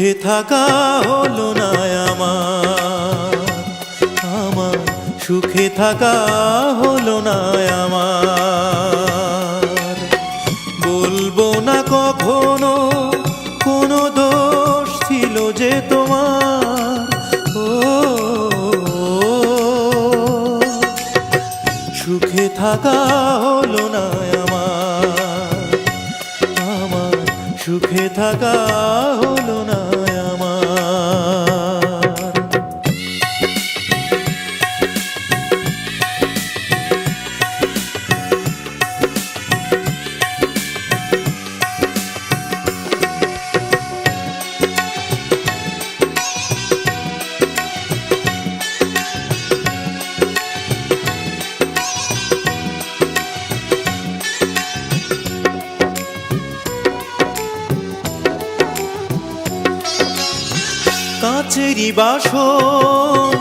সুখে থাকা হলো না আমার। আমার সুখে থাকা হলো না আমার। বলব না কখনো, কোনো দোষ ছিল যে তোমার। ও, সুখে থাকা হলো না সুখে থাকা হলো না কাছেরই বাসন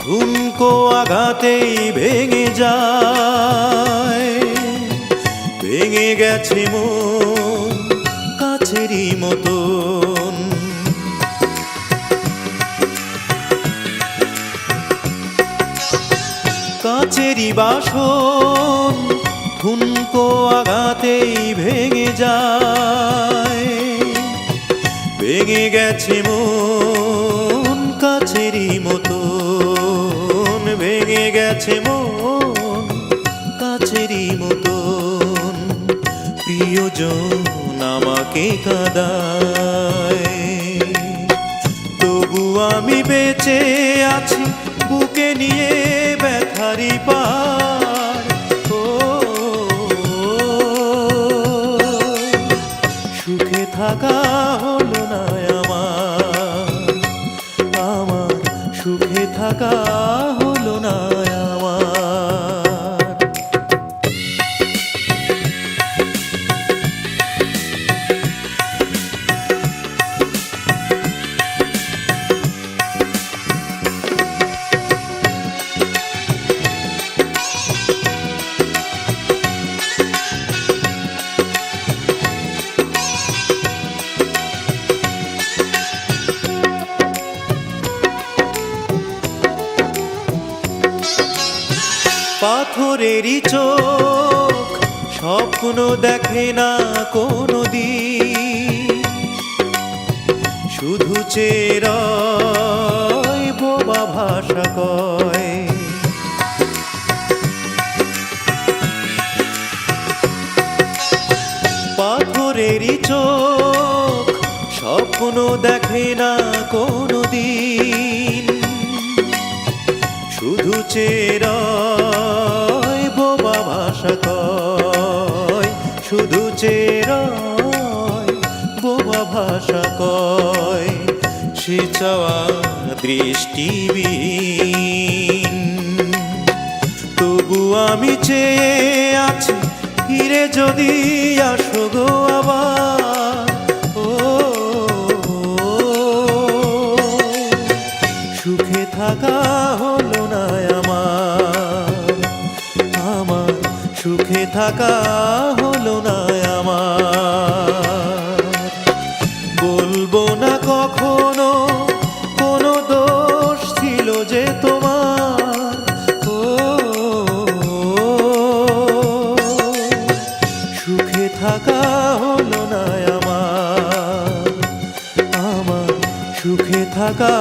ঠুনকো আঘাতেই ভেঙে যায়। ভেঙে গেছে মন কাছেরই মতন। কাছেরই বাসন ঠুনকো আঘাতেই ভেঙে যায়। ভেঙে গেছে মন কাছেরই মতন ভেঙে গেছে মন কাছেরই মতন প্রিয়জন আমাকে কাদায়। তবু আমি বেঁচে আছি, বুকে নিয়ে ব্যথারি ও, সুখে থাকা হলো না আমার। থাকা পাথরেরই চোখ স্বপ্ন দেখে না কোনো দিন শুধু চেরয় বোবা ভাষা কয়। পাথরেরই চোখ স্বপ্ন দেখে না কোনো দিন শুধু চেরয় শুধু চেরয়, বোবা ভাষা কয়, সে চাওয়া দৃষ্টিবিহীন। তবু আমি চেয়ে আছি, ফিরে যদি আসো গো আবার সুখে থাকা হলো না আমার। বলব না কখনো, কোনো দোষ ছিল যে তোমার। ও, সুখে থাকা হলো না আমার। আমার সুখে থাকা